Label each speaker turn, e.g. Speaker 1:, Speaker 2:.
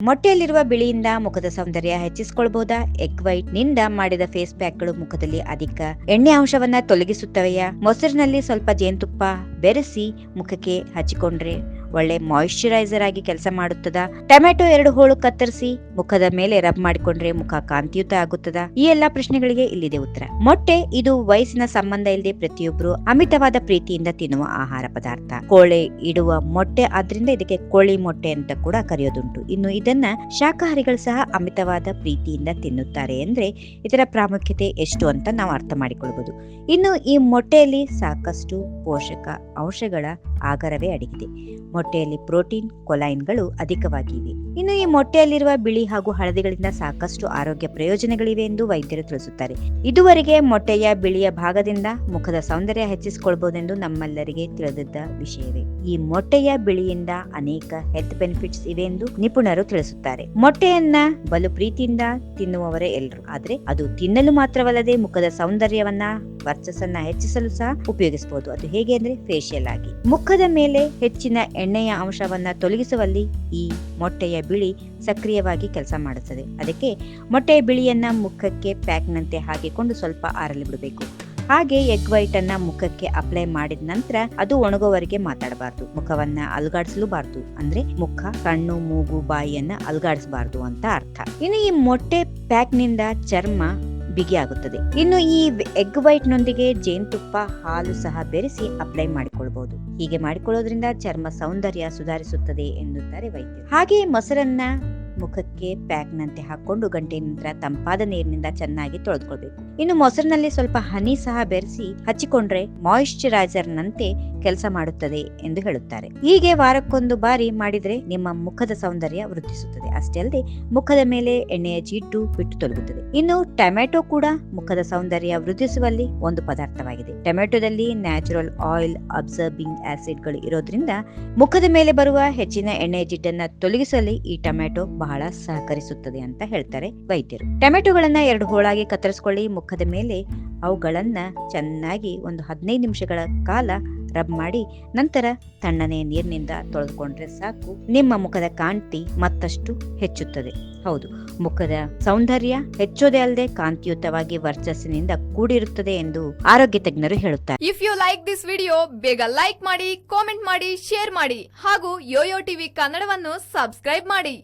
Speaker 1: ಮೊಟ್ಟೆಯಲ್ಲಿರುವ ಬಿಳಿಯಿಂದ ಮುಖದ ಸೌಂದರ್ಯ ಹೆಚ್ಚಿಸಿಕೊಳ್ಬಹುದಾ ಎಗ್ ವೈಟ್ನಿಂದ ಮಾಡಿದ ಫೇಸ್ ಪ್ಯಾಕ್ಗಳು ಮುಖದಲ್ಲಿ ಅಧಿಕ ಎಣ್ಣೆ ಅಂಶವನ್ನ ತೊಲಗಿಸುತ್ತವೆಯಾ? ಮೊಸರಿನಲ್ಲಿ ಸ್ವಲ್ಪ ಜೇನುತುಪ್ಪ ಬೆರೆಸಿ ಮುಖಕ್ಕೆ ಹಚ್ಚಿಕೊಂಡ್ರೆ ಒಳ್ಳೆ ಮಾಯಿಶ್ಚರೈಸರ್ ಆಗಿ ಕೆಲಸ ಮಾಡುತ್ತದ? ಟೊಮೆಟೊ ಎರಡು ಹೋಳು ಕತ್ತರಿಸಿ ಮುಖದ ಮೇಲೆ ರಬ್ ಮಾಡಿಕೊಂಡ್ರೆ ಮುಖ ಕಾಂತಿಯುತ ಆಗುತ್ತದ? ಈ ಎಲ್ಲಾ ಪ್ರಶ್ನೆಗಳಿಗೆ ಇಲ್ಲಿದೆ ಉತ್ತರ. ಮೊಟ್ಟೆ, ಇದು ವಯಸ್ಸಿನ ಸಂಬಂಧ ಇಲ್ಲದೆ ಪ್ರತಿಯೊಬ್ಬರು ಅಮಿತವಾದ ಪ್ರೀತಿಯಿಂದ ತಿನ್ನುವ ಆಹಾರ ಪದಾರ್ಥ. ಕೋಳೆ ಇಡುವ ಮೊಟ್ಟೆ ಆದ್ರಿಂದ ಇದಕ್ಕೆ ಕೋಳಿ ಮೊಟ್ಟೆ ಅಂತ ಕೂಡ ಕರೆಯೋದುಂಟು. ಇನ್ನು ಇದನ್ನ ಶಾಕಾಹಾರಿಗಳು ಸಹ ಅಮಿತವಾದ ಪ್ರೀತಿಯಿಂದ ತಿನ್ನುತ್ತಾರೆ ಅಂದ್ರೆ ಇದರ ಪ್ರಾಮುಖ್ಯತೆ ಎಷ್ಟು ಅಂತ ನಾವು ಅರ್ಥ ಮಾಡಿಕೊಳ್ಬಹುದು ಇನ್ನು ಈ ಮೊಟ್ಟೆಯಲ್ಲಿ ಸಾಕಷ್ಟು ಪೋಷಕ ಅಂಶಗಳ ಆಗರವೇ ಅಡಗಿದೆ. ಮೊಟ್ಟೆಯಲ್ಲಿ ಪ್ರೋಟೀನ್, ಕೊಲೈನ್ಗಳು ಅಧಿಕವಾಗಿವೆ. ಇನ್ನು ಈ ಮೊಟ್ಟೆಯಲ್ಲಿರುವ ಬಿಳಿ ಹಾಗೂ ಹಳದಿಗಳಿಂದ ಸಾಕಷ್ಟು ಆರೋಗ್ಯ ಪ್ರಯೋಜನಗಳಿವೆ ಎಂದು ವೈದ್ಯರು ತಿಳಿಸುತ್ತಾರೆ. ಇದುವರೆಗೆ ಮೊಟ್ಟೆಯ ಬಿಳಿಯ ಭಾಗದಿಂದ ಮುಖದ ಸೌಂದರ್ಯ ಹೆಚ್ಚಿಸಿಕೊಳ್ಬಹುದೆಂದು ನಮ್ಮೆಲ್ಲರಿಗೆ ತಿಳಿದಿದ್ದ ವಿಷಯವೇ. ಈ ಮೊಟ್ಟೆಯ ಬಿಳಿಯಿಂದ ಅನೇಕ ಹೆಲ್ತ್ ಬೆನಿಫಿಟ್ಸ್ ಇವೆ ಎಂದು ನಿಪುಣರು ತಿಳಿಸುತ್ತಾರೆ. ಮೊಟ್ಟೆಯನ್ನ ಬಲು ಪ್ರೀತಿಯಿಂದ ತಿನ್ನುವವರೇ ಎಲ್ಲರೂ ಆದ್ರೆ ಅದು ತಿನ್ನಲು ಮಾತ್ರವಲ್ಲದೆ ಮುಖದ ಸೌಂದರ್ಯವನ್ನ ವರ್ಚಸ್ಸನ್ನ ಹೆಚ್ಚಿಸಲು ಸಹ ಉಪಯೋಗಿಸಬಹುದು ಅದು ಹೇಗೆ ಅಂದ್ರೆ ಫೇಶಿಯಲ್ ಆಗಿ. ಮುಖದ ಮೇಲೆ ಹೆಚ್ಚಿನ ಎಣ್ಣೆಯ ಅಂಶವನ್ನ ತೊಲಗಿಸುವಲ್ಲಿ ಈ ಮೊಟ್ಟೆಯ ಬಿಳಿ ಸಕ್ರಿಯವಾಗಿ ಕೆಲಸ ಮಾಡುತ್ತದೆ. ಅದಕ್ಕೆ ಮೊಟ್ಟೆಯ ಬಿಳಿಯನ್ನ ಮುಖಕ್ಕೆ ಪ್ಯಾಕ್ನಂತೆ ಹಾಕಿಕೊಂಡು ಸ್ವಲ್ಪ ಆರಲಿ ಬಿಡಬೇಕು. ಹಾಗೆ ಎಗ್ ವೈಟ್ ಅನ್ನ ಮುಖಕ್ಕೆ ಅಪ್ಲೈ ಮಾಡಿದ ನಂತರ ಅದು ಒಣಗೋವರೆಗೆ ಮಾತಾಡಬಾರ್ದು. ಮುಖವನ್ನ ಅಲ್ಗಾಡಿಸಲೂಬಾರ್ದು. ಅಂದ್ರೆ ಮುಖ, ಕಣ್ಣು, ಮೂಗು, ಬಾಯಿಯನ್ನ ಅಲ್ಗಾಡಿಸಬಾರ್ದು ಅಂತ ಅರ್ಥ. ಇನ್ನು ಈ ಮೊಟ್ಟೆ ಪ್ಯಾಕ್ನಿಂದ ಚರ್ಮ ಬಿಗಿಯಾಗುತ್ತದೆ ಇನ್ನು ಈ ಎಗ್ ವೈಟ್ ನೊಂದಿಗೆ ಜೇನುತುಪ್ಪ, ಹಾಲು ಸಹ ಬೆರೆಸಿ ಅಪ್ಲೈ ಮಾಡಿಕೊಳ್ಳಬಹುದು ಹೀಗೆ ಮಾಡಿಕೊಳ್ಳೋದ್ರಿಂದ ಚರ್ಮ ಸೌಂದರ್ಯ ಸುಧಾರಿಸುತ್ತದೆ ಎನ್ನುತ್ತಾರೆ ವೈದ್ಯರು. ಹಾಗೆ ಮೊಸರನ್ನ ಮುಖಕ್ಕೆ ಪ್ಯಾಕ್ ನಂತೆ ಹಾಕೊಂಡು ಗಂಟೆ ನಂತರ ತಂಪಾದ ನೀರಿನಿಂದ ಚೆನ್ನಾಗಿ ತೊಳೆದುಕೊಳ್ಬೇಕು. ಇನ್ನು ಮೊಸರಿನಲ್ಲಿ ಸ್ವಲ್ಪ ಹನಿ ಸಹ ಬೆರೆಸಿ ಹಚ್ಚಿಕೊಂಡ್ರೆ ಮಾಯಿಶ್ಚರೈಸರ್ ನಂತೆ ಕೆಲಸ ಮಾಡುತ್ತದೆ ಎಂದು ಹೇಳುತ್ತಾರೆ. ಹೀಗೆ ವಾರಕ್ಕೊಂದು ಬಾರಿ ಮಾಡಿದರೆ ನಿಮ್ಮ ಮುಖದ ಸೌಂದರ್ಯ ವೃದ್ಧಿಸುತ್ತದೆ. ಅಷ್ಟೇ ಅಲ್ಲದೆ ಮುಖದ ಮೇಲೆ ಎಣ್ಣೆಯ ಜಿಟ್ಟು ಬಿಟ್ಟು ತೊಲಗುತ್ತದೆ. ಇನ್ನು ಟೊಮೆಟೊ ಕೂಡ ಮುಖದ ಸೌಂದರ್ಯ ವೃದ್ಧಿಸುವಲ್ಲಿ ಒಂದು ಪದಾರ್ಥವಾಗಿದೆ. ಟೊಮೆಟೊದಲ್ಲಿ ನ್ಯಾಚುರಲ್ ಆಯಿಲ್ ಅಬ್ಸರ್ಬಿಂಗ್ ಆಸಿಡ್ಗಳು ಇರೋದ್ರಿಂದ ಮುಖದ ಮೇಲೆ ಬರುವ ಹೆಚ್ಚಿನ ಎಣ್ಣೆಯ ಜಿಡ್ಡನ್ನ ತೊಲಗಿಸಲು ಈ ಟೊಮೆಟೊ ಬಹಳ ಸಹಕರಿಸುತ್ತದೆ ಅಂತ ಹೇಳ್ತಾರೆ ವೈದ್ಯರು. ಟೊಮೆಟೊಗಳನ್ನ ಎರಡು ಹೋಳಾಗಿ ಕತ್ತರಿಸಿಕೊಳ್ಳಿ. ಮುಖದ ಮೇಲೆ ಅವುಗಳನ್ನ ಚೆನ್ನಾಗಿ ಒಂದು ಹದಿನೈದು ನಿಮಿಷಗಳ ಕಾಲ ರಬ್ ಮಾಡಿ ನಂತರ ತಣ್ಣನೆ ನೀರಿನಿಂದ ತೊಳೆದುಕೊಂಡ್ರೆ ಸಾಕು. ನಿಮ್ಮ ಮುಖದ ಕಾಂತಿ ಮತ್ತಷ್ಟು ಹೆಚ್ಚುತ್ತದೆ. ಹೌದು, ಮುಖದ ಸೌಂದರ್ಯ ಹೆಚ್ಚೋದೇ ಅಲ್ಲದೆ ಕಾಂತಿಯುತವಾಗಿ ವರ್ಚಸ್ಸಿನಿಂದ ಕೂಡಿರುತ್ತದೆ ಎಂದು ಆರೋಗ್ಯ ತಜ್ಞರು ಹೇಳುತ್ತಾರೆ.
Speaker 2: If you like this video ಬೇಗ ಲೈಕ್ ಮಾಡಿ ಕಾಮೆಂಟ್ ಮಾಡಿ ಶೇರ್ ಮಾಡಿ ಹಾಗೂ ಯೋಯೋ ಟಿವಿ ಕನ್ನಡವನ್ನು ಸಬ್ಸ್ಕ್ರೈಬ್ ಮಾಡಿ.